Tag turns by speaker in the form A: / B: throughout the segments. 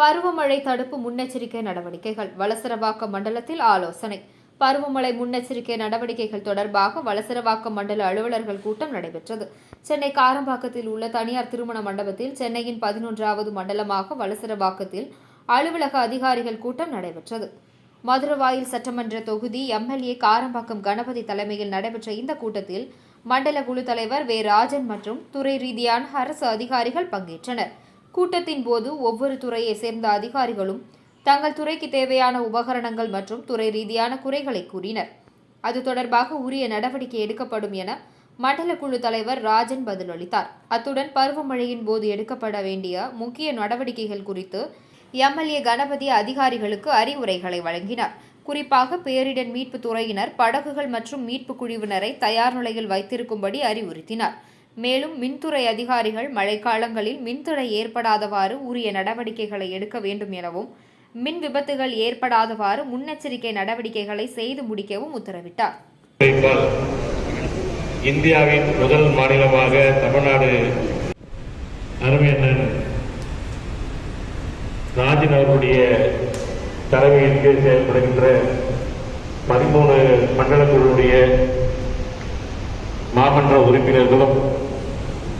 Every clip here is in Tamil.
A: பருவமழை தடுப்பு முன்னெச்சரிக்கை நடவடிக்கைகள். வலசரவாக்கம் மண்டலத்தில் ஆலோசனை. பருவமழை முன்னெச்சரிக்கை நடவடிக்கைகள் தொடர்பாக வலசரவாக்கம் மண்டல அலுவலர்கள் கூட்டம் நடைபெற்றது. சென்னை காரம்பாக்கத்தில் உள்ள தனியார் திருமண மண்டபத்தில் சென்னையின் பதினொன்றாவது மண்டலமாக வலசரவாக்கத்தில் அலுவலக அதிகாரிகள் கூட்டம் நடைபெற்றது. மதுரவாயில் சட்டமன்ற தொகுதி எம்எல்ஏ காரம்பாக்கம் கணபதி தலைமையில் நடைபெற்ற இந்த கூட்டத்தில் மண்டல குழு தலைவர் வே. ராஜன் மற்றும் துறை ரீதியான அரசு அதிகாரிகள் பங்கேற்றனர். கூட்டத்தின் போது ஒவ்வொரு துறையை சேர்ந்த அதிகாரிகளும் தங்கள் துறைக்கு தேவையான உபகரணங்கள் மற்றும் துறை ரீதியான குறைகளை கூறினர். அது தொடர்பாக உரிய நடவடிக்கை எடுக்கப்படும் என மண்டல குழு தலைவர் ராஜன் பதிலளித்தார். அத்துடன் பருவமழையின் போது எடுக்கப்பட வேண்டிய முக்கிய நடவடிக்கைகள் குறித்து எம்எல்ஏ கணபதி அதிகாரிகளுக்கு அறிவுரைகளை வழங்கினார். குறிப்பாக பேரிடர் மீட்பு துறையினர் படகுகள் மற்றும் மீட்பு குழுவினரை தயார் நிலையில் வைத்திருக்கும்படி அறிவுறுத்தினார். மேலும் மின்துறை அதிகாரிகள் மழைக்காலங்களில் மின்துறை ஏற்படாதவாறு உரிய நடவடிக்கைகளை எடுக்க வேண்டும் எனவும் மின் விபத்துகள் ஏற்படாதவாறு முன்னெச்சரிக்கை நடவடிக்கைகளை செய்து முடிக்கவும் உத்தரவிட்டார்.
B: இந்தியாவின் முதல் மாநிலமாக தமிழ்நாடு அருமையண்ணன் ராஜன் அவர்களுடைய தலைமையின் கீழ் செயல்படுகின்ற பதிமூணு மண்டலங்களுடைய மாமன்ற உறுப்பினர்களும்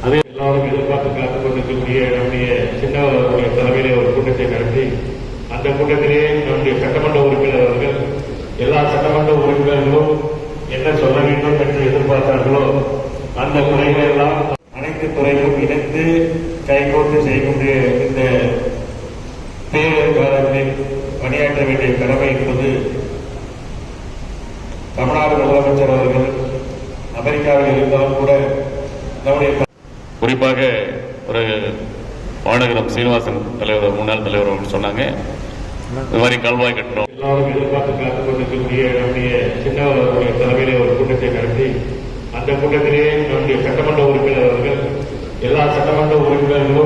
B: அதே எல்லாரும் எதிர்பார்த்து காத்துக் கொண்டிருக்கக்கூடிய நம்முடைய சின்னவர்களுடைய தலைமையிலே ஒரு கூட்டத்தை நடத்தி அந்த கூட்டத்திலே நம்முடைய சட்டமன்ற உறுப்பினர் அவர்கள் எல்லா சட்டமன்ற உறுப்பினர்களும் என்ன சொல்ல வேண்டும் என்று எதிர்பார்த்தார்களோ அந்த குறைகளை எல்லாம் அனைத்து துறைகளும் இணைந்து கைகோர்த்து செய்யக்கூடிய இந்த பேரிடர் காலத்தில் பணியாற்ற வேண்டிய கடமை என்பது தமிழ்நாடு முதலமைச்சர் அவர்கள் அமெரிக்காவில் இருந்தாலும் கூட நம்முடைய
C: குறிப்பாக ஒரு மாநகரம் சீனிவாசன் தலைவர் முன்னாள் தலைவர் அவங்க சொன்னாங்க. இது மாதிரி கால்வாய் கட்டணும்
B: எல்லாரும் எதிர்பார்த்து காத்துக் கொண்டிருக்கக்கூடிய நம்முடைய சின்னவர்களுடைய தலைமையிலே ஒரு கூட்டத்தை நடத்தி அந்த கூட்டத்திலே நம்முடைய சட்டமன்ற உறுப்பினர் அவர்கள் எல்லா சட்டமன்ற உறுப்பினர்களும்